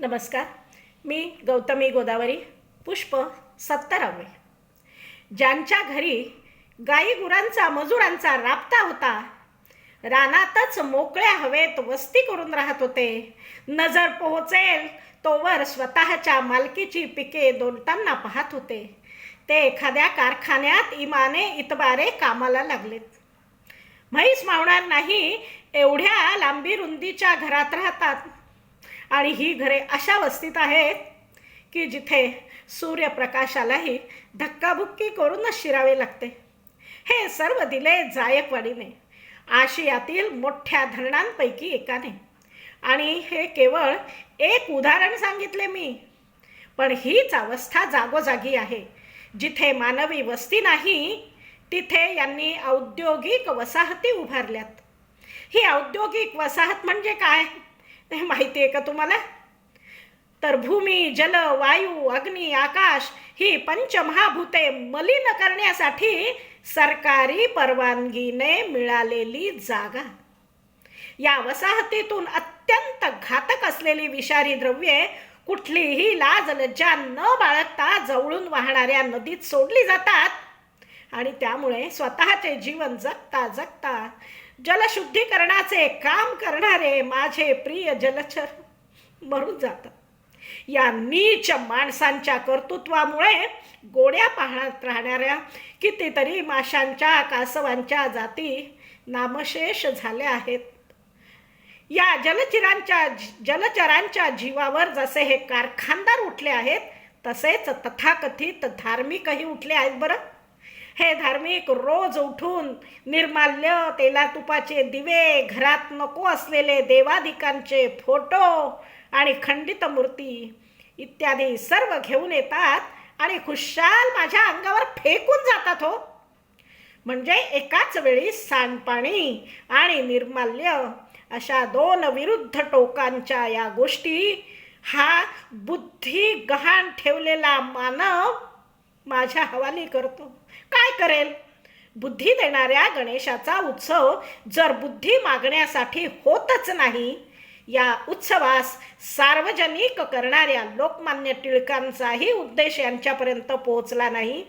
नमस्कार. मी गौतमी गोदावरी पुष्प सत्तरावे. ज्यांच्या घरी गाई गुरांचा मजुरांचा राबता होता रानातच मोकळ्या हवेत वस्ती करून राहत होते. नजर पोहोचेल तोवर स्वतःच्या मालकीची पिके दोलताना पाहत होते. ते एखाद्या कारखान्यात इमाने इतबारे कामाला लागलेत. म्हैस मावणार नाही एवढ्या लांबी रुंदीच्या घरात राहतात. आणि ही घरे अशा वस्तीत आहेत की जिथे सूर्यप्रकाशालाही धक्काबुक्की करूनच शिरावे लागते. हे सर्व दिले जायकवाडीने. आशियातील मोठ्या धरणांपैकी एकाने. आणि हे केवळ एक उदाहरण सांगितले मी. पण हीच अवस्था जागोजागी आहे. जिथे मानवी वस्ती नाही तिथे यांनी औद्योगिक वसाहती उभारल्यात. ही औद्योगिक वसाहत म्हणजे काय? हे माहिती आहे का तुम्हाला? तर भूमी जल वायू अग्नी आकाश ही पंचमहाभूते मलिन करण्यासाठी सरकारी परवानगीने मिळालेली जागा. या वसाहतीतून अत्यंत घातक असलेली विषारी द्रव्ये कुठलीही लाज लज्जा न बाळगता जवळून वाहणाऱ्या नदीत सोडली जातात. आणि त्यामुळे स्वतःचे जीवन जगता जगता जलशुद्धीकरणाचे काम करणारे माझे प्रिय जलचर मरून जातात. या नीच माणसांच्या कर्तृत्वामुळे गोड्या पाहण्यात राहणाऱ्या कितीतरी माशांच्या कासवांच्या जाती नामशेष झाल्या आहेत. या जलचिरांच्या जलचरांच्या जीवावर जसे हे कारखानदार उठले आहेत तसेच तथाकथित धार्मिकही उठले आहेत बरं. हे धार्मिक रोज उठून निर्माल्य तेला तुपाचे दिवे घरात नको असलेले देवादिकांचे फोटो आणि खंडित मूर्ती इत्यादी सर्व घेऊन येतात आणि खुशाल माझ्या अंगावर फेकून जातात हो. म्हणजे एकाच वेळी सांडपाणी आणि निर्माल्य अशा दोन विरुद्ध टोकांच्या या गोष्टी हा बुद्धी गहाण ठेवलेला मानव माझ्या हवाली करतो. काय करेल? बुद्धी देणाऱ्या गणेशाचा उत्सव जर बुद्धी मागण्यासाठी होतच नाही या उत्सवास सार्वजनिक करणाऱ्या लोकमान्य टिळकांचाही उद्देश यांच्यापर्यंत पोहोचला नाही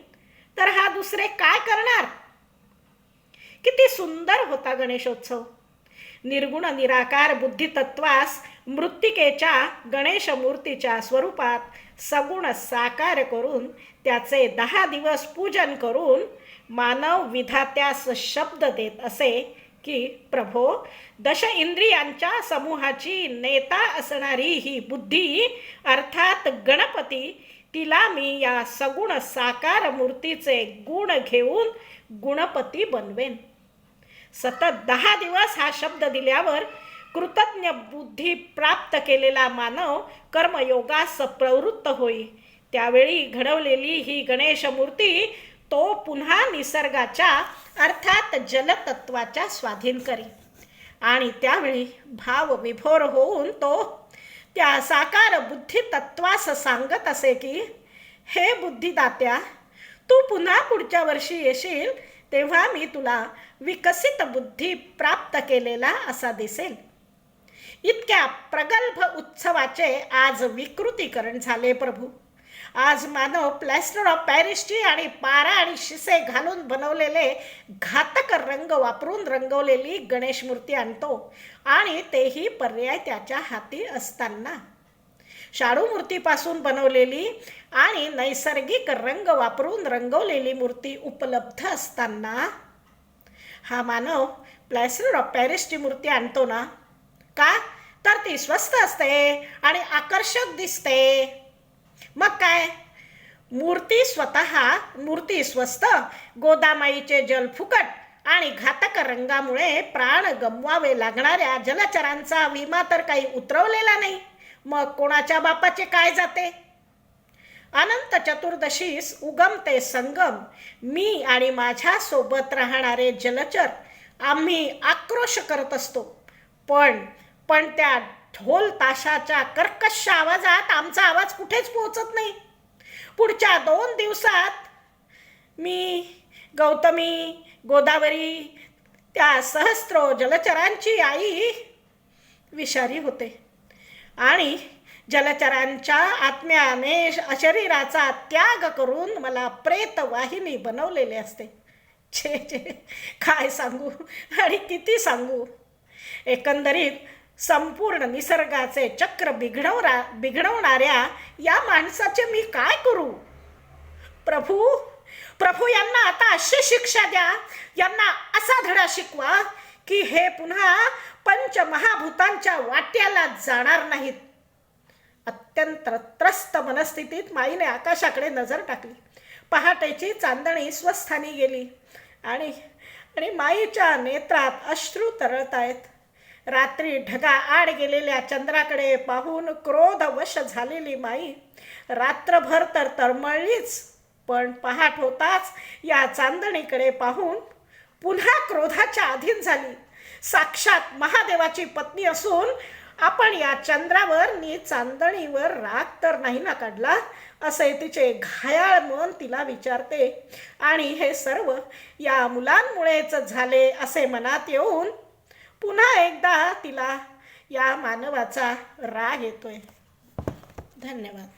तर हा दुसरे काय करणार? किती सुंदर होता गणेशोत्सव. निर्गुण निराकार बुद्धितत्वास मृत्तिकेच्या गणेश मूर्तीच्या स्वरूपात सगुण साकार करून त्याचे दहा दिवस पूजन करून मानव विधात्यास शब्द देत असे की प्रभो दश इंद्रियांच्या समूहाची नेता असणारी ही बुद्धी अर्थात गणपती तिला मी या सगुण साकार मूर्तीचे गुण घेऊन गुणपती बनवेन. सतत दहा दिवस हा शब्द दिल्यावर कृतज्ञ बुद्धी प्राप्त केलेला मानव कर्मयोगास प्रवृत्त होई. त्यावेळी घडवलेली ही गणेश मूर्ती तो पुन्हा निसर्गाच्या अर्थात जलतत्वाच्या स्वाधीन करी. आणि त्यावेळी भाव विभोर होऊन तो त्या साकार बुद्धी तत्वास सांगत असे की हे बुद्धिदात्या तू पुन्हा पुढच्या वर्षी येशील तेव्हा मी तुला विकसित बुद्धी प्राप्त केलेला असा दिसेल. इतक्या प्रगल्भ उत्सवाचे आज विकृतीकरण झाले प्रभू. आज मानव प्लॅस्टर ऑफ पॅरिसची आणि पारा आणि शिसे घालून बनवलेले घातक रंग वापरून रंगवलेली गणेश मूर्ती आणतो आणि तेही पर्याय त्याच्या हाती असताना. शाडू मूर्तीपासून बनवलेली आणि नैसर्गिक रंग वापरून रंगवलेली मूर्ती उपलब्ध असताना. हा मानव प्लॅस्टर ऑफ पॅरिसची मूर्ती आणतो ना? का? तर ती स्वस्त असते आणि आकर्षक दिसते. मग काय? मूर्ती स्वतः मूर्ती स्वस्त गोदामाईचे जल फुकट आणि घातक रंगामुळे प्राण गमवावे लागणाऱ्या जलचरांचा विमा तर काही उतरवलेला नाही. मग कोणाच्या बापाचे काय जाते? अनंत चतुर्दशीस उगम ते संगम. मी आणि माझ्या सोबत राहणारे जलचर आम्ही आक्रोश करत असतो. पण पण त्या ढोल ताशाच्या कर्कश आवाजात आमचा आवाज कुठेच पोहोचत नाही. पुढच्या दोन दिवसात मी गौतमी गोदावरी त्या सहस्त्र जलचरांची आई विषारी होते. आणि जलचरांच्या आत्म्याने शरीराचा त्याग करून मला प्रेतवाहिनी बनवलेले असते. छे छे काय सांगू आणि किती सांगू? एकंदरीत संपूर्ण निसर्गाचे चक्र बिघडवरा बिघडवणाऱ्या या माणसाचे मी काय करू? प्रभू प्रभू यांना आता अशी शिक्षा द्या. यांना असा धडा शिकवा की हे पुन्हा पंचमहाभूतांच्या वाट्याला जाणार नाहीत. अत्यंत त्रस्त मनस्थितीत माईने आकाशाकडे नजर टाकली. पहाटेची चांदणी स्वस्थानी गेली आणि आणि माईच्या नेत्रात अश्रू तरळत आहेत. रात्री ढगा आड गेलेल्या चंद्राकडे पाहून क्रोधवश झालेली माई. रात्रभर तर तळमळलीच पण पहाट होताच या चांदणीकडे पाहून पुन्हा क्रोधाच्या अधीन झाली. साक्षात महादेवाची पत्नी असून आपण या चंद्रावर नी चांदणीवर राग तर नाही ना काढला? असे तिचे घायाळ मन तिला विचारते. आणि हे सर्व या मुलांमुळेच झाले असे मनात येऊन पुन्हा एकदा तिला या मानवाचा राग येतोय. धन्यवाद.